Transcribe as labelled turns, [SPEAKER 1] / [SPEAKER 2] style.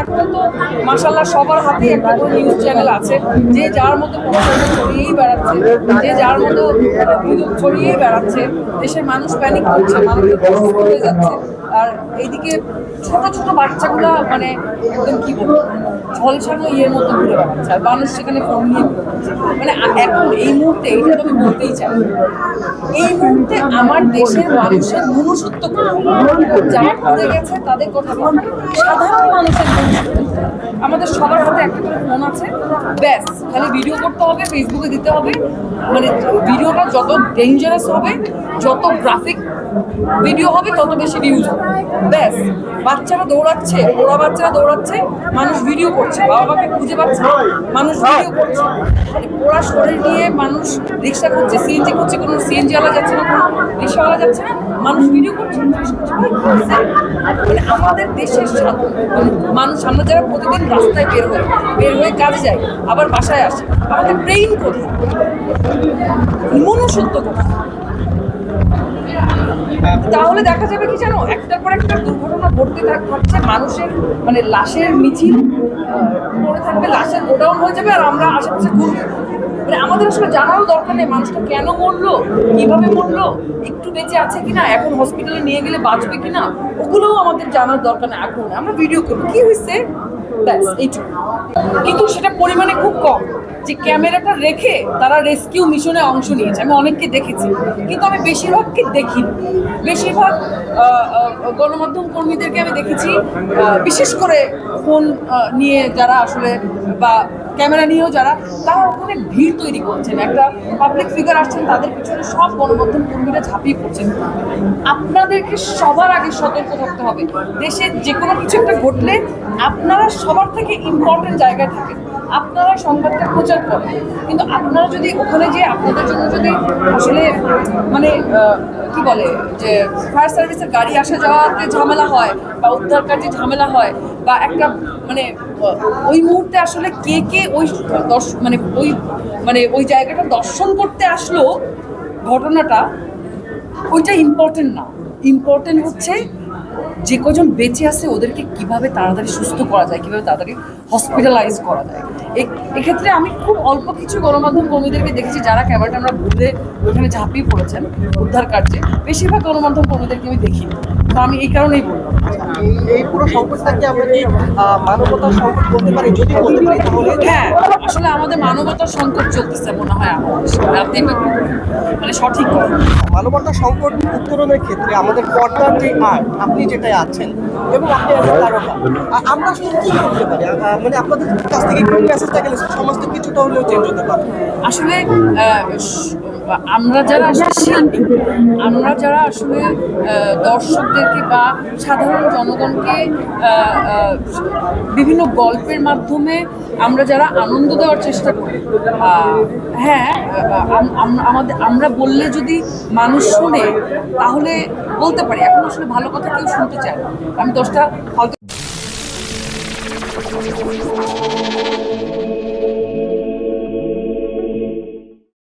[SPEAKER 1] এখন তো মাসাল্লাহ সবার হাতেই একটা করে নিউজ চ্যানেল আছে, যে যার মতো প্রচারণা ছড়িয়েই বেড়াচ্ছে, যে যার মতো গুজব ছড়িয়েই বেড়াচ্ছে, দেশের মানুষ প্যানিক করছে, মানুষ হয়ে যাচ্ছে আর এইদিকে ছোট ছোট বাচ্চাগুলা মানে একদম কি বলব, ঝলসানো ইয়ের মতো ঘুরে বেড়াচ্ছে আর মানুষ সেখানে ফোন নিয়ে মানে এখন এই মুহূর্তে এইটা আমি বলতেই চাই, এই মুহূর্তে আমার দেশের মানুষের মনুষ্যত্ব যারা ঘুরে গেছে, তাদের কথা। সাধারণ মানুষের? আমাদের সবার হাতে একটা করে ফোন আছে। ব্যাস, খালি ভিডিও করতে হবে ফেসবুকে দিতে হবে। মানে ভিডিওটা যত ডেঞ্জারাস হবে, যত গ্রাফিক ভিডিও হবে, তত বেশি ভিউজ হবে। ব্যাস, বাচ্চারা দৌড়াচ্ছে ওরা বাচ্চারা দৌড়াচ্ছে, মানুষ ভিডিও করছে বাবা মাকে খুঁজে পাচ্ছে, মানুষ ভিডিও করছে। মানে ওরা শরীর নিয়ে মানুষ রিক্সা করছে সিএনজি করছে কোনো সিএনজি ওয়ালা যাচ্ছে না কোনো। যাচ্ছে না, মানুষ ভিডিও করছে মানে আমাদের দেশের সাথে মানে মানুষ, আমরা যারা প্রতিদিন রাস্তায় বের হই, বের হয়ে কাজে যাই, আবার বাসায় আসে, আমাদের ব্রেইন কোথায়? মনুষ্যত্ব কোথায়? তাহলে দেখা যাবে কি জানো, একটার পর একটা দুর্ঘটনা ঘটতে থাক- থাকছে মানুষের মানে লাশের মিছিল পড়ে থাকবে, লাশের গোডাউন হয়ে যাবে, আর আমরা আশেপাশে ঘুরবো। মানে আমাদের আসলে জানারও দরকার নেই, মানুষটা কেন মরলো, কীভাবে মরলো, একটু বেঁচে আছে কিনা, এখন হসপিটালে নিয়ে গেলে বাঁচবে কিনা, ওগুলোও আমাদের জানার দরকার নেই, এখন আমরা ভিডিও করব। কি হয়েছে? এইটুকু। কিন্তু সেটা পরিমাণে খুব কম, যে ক্যামেরাটা রেখে তারা রেস্কিউ মিশনে অংশ নিয়েছে। আমি অনেককে দেখেছি, কিন্তু আমি বেশিরভাগকে দেখিনি। বেশিরভাগ গণমাধ্যম কর্মীদেরকে আমি দেখেছি বিশেষ করে ফোন নিয়ে যারা আসলে বা ক্যামেরা নিয়েও যারা, তারা ওখানে ভিড় তৈরি করছেন। একটা পাবলিক ফিগার আসছেন, তাদের পিছনে সব গণমাধ্যম কর্মীরা ঝাঁপিয়ে পড়ছেন। আপনাদেরকে সবার আগে সতর্ক থাকতে হবে। দেশে যে কোনো কিছু একটা ঘটলে আপনারা সবার থেকে ইম্পর্টেন্ট জায়গায় থাকেন। আপনারা সংবাদটা প্রচার করেন। কিন্তু আপনারা যদি ওখানে যে আপনাদের জন্য যদি আসলে মানে কি বলে, যে ফায়ার সার্ভিসের গাড়ি আসা যাওয়াতে ঝামেলা হয় বা উদ্ধার কাজে ঝামেলা হয় বা একটা মানে ওই মুহূর্তে আসলে কে কে ওই মানে ওই মানে ওই জায়গাটা দর্শন করতে আসলো ঘটনাটা, ওইটা ইম্পর্টেন্ট না। ইম্পর্টেন্ট হচ্ছে যে কজন বেঁচে আছে ওদেরকে কীভাবে তাড়াতাড়ি সুস্থ করা যায়, কীভাবে তাড়াতাড়ি হসপিটালাইজ করা যায়। এক্ষেত্রে আমি খুব অল্প কিছু গণমাধ্যম কর্মীদেরকে দেখেছি যারা ক্যামেরাটা আমরা ঘুরে ওখানে ঝাঁপিয়ে পড়েছেন উদ্ধার কার্যে। বেশিরভাগ গণমাধ্যম কর্মীদেরকে আমি দেখিনি। তো আমি এই কারণেই বললাম।
[SPEAKER 2] এই- এই পুরো সংকটটাকে আমরা কি মানবতার সংকট বলতে পারি? যদি বলতে পারি তাহলে?
[SPEAKER 1] হ্যাঁ আসলে আমাদের মানবতার সংকট চলতেছে মনে হয় আমার। আপনি মানে সঠিক
[SPEAKER 2] মানবতার সংকট উত্তরণের ক্ষেত্রে আমাদের পর্দার যে আর্ট আপনি যেটাই আছেন এবং আপনি একজন তারকা আমরা আসলে কি করতে পারি? মানে আপনাদের কাছ থেকে কোন গেলে সমাজটা কিছুটা হলেও চেঞ্জ হতে পারে
[SPEAKER 1] আসলে আমরা যারা আসলে শিল্পী, আমরা যারা আসলে দর্শকদেরকে বা সাধারণ জনগণকে বিভিন্ন গল্পের মাধ্যমে আমরা যারা আনন্দ দেওয়ার চেষ্টা করি হ্যাঁ আমাদের, আমরা বললে যদি মানুষ শুনে, তাহলে বলতে পারি এখন আসলে ভালো কথা কেউ শুনতে চায়। আমি দশটা ফালতু